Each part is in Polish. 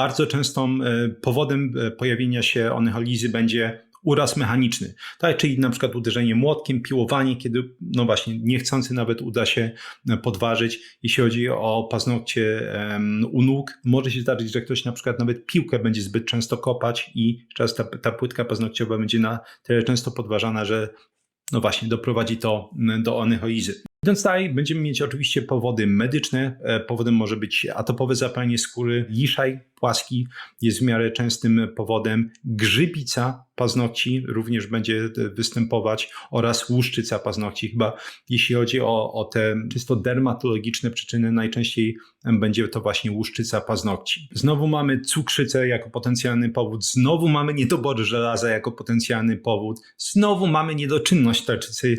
Bardzo częstą e, powodem e, pojawienia się onycholizy będzie uraz mechaniczny, tak, czyli na przykład uderzenie młotkiem, piłowanie, kiedy no właśnie niechcący nawet uda się e, podważyć. Jeśli chodzi o paznokcie u nóg, może się zdarzyć, że ktoś na przykład nawet piłkę będzie zbyt często kopać i czas ta, ta płytka paznokciowa będzie na tyle często podważana, że no właśnie doprowadzi to do onycholizy. Idąc dalej, będziemy mieć oczywiście powody medyczne. Powodem może być atopowe zapalenie skóry, liszaj płaski jest w miarę częstym powodem, grzybica paznokci również będzie występować oraz łuszczyca paznokci. Chyba jeśli chodzi o, o te czysto dermatologiczne przyczyny, najczęściej będzie to właśnie łuszczyca paznokci. Znowu mamy cukrzycę jako potencjalny powód, znowu mamy niedobory żelaza jako potencjalny powód, znowu mamy niedoczynność tarczycy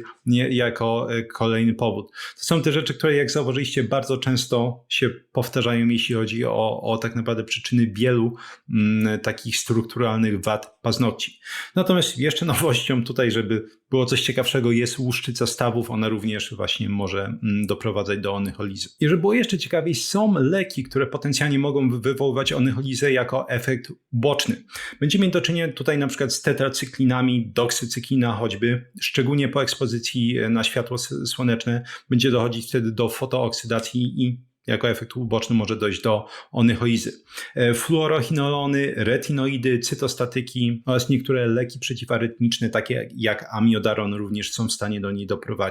jako e, kolejny powód. To są te rzeczy, które jak zauważyliście bardzo często się powtarzają, jeśli chodzi o, o tak naprawdę przyczyny wielu mm, takich strukturalnych wad paznokci. Natomiast jeszcze nowością tutaj, żeby było coś ciekawszego, jest łuszczyca stawów. Ona również właśnie może mm, doprowadzać do onycholizy. I żeby było jeszcze ciekawiej, są leki, które potencjalnie mogą wywoływać onycholizę jako efekt boczny. Będziemy mieć do czynienia tutaj na przykład z tetracyklinami, doksycyklina choćby, szczególnie po ekspozycji e, na światło słoneczne będzie dochodzić wtedy do fotooksydacji i jako efekt uboczny może dojść do onycholizy. E, Fluorochinolony, retinoidy, cytostatyki oraz niektóre leki przeciwarytmiczne, takie jak amiodaron, również są w stanie do niej doprowadzić.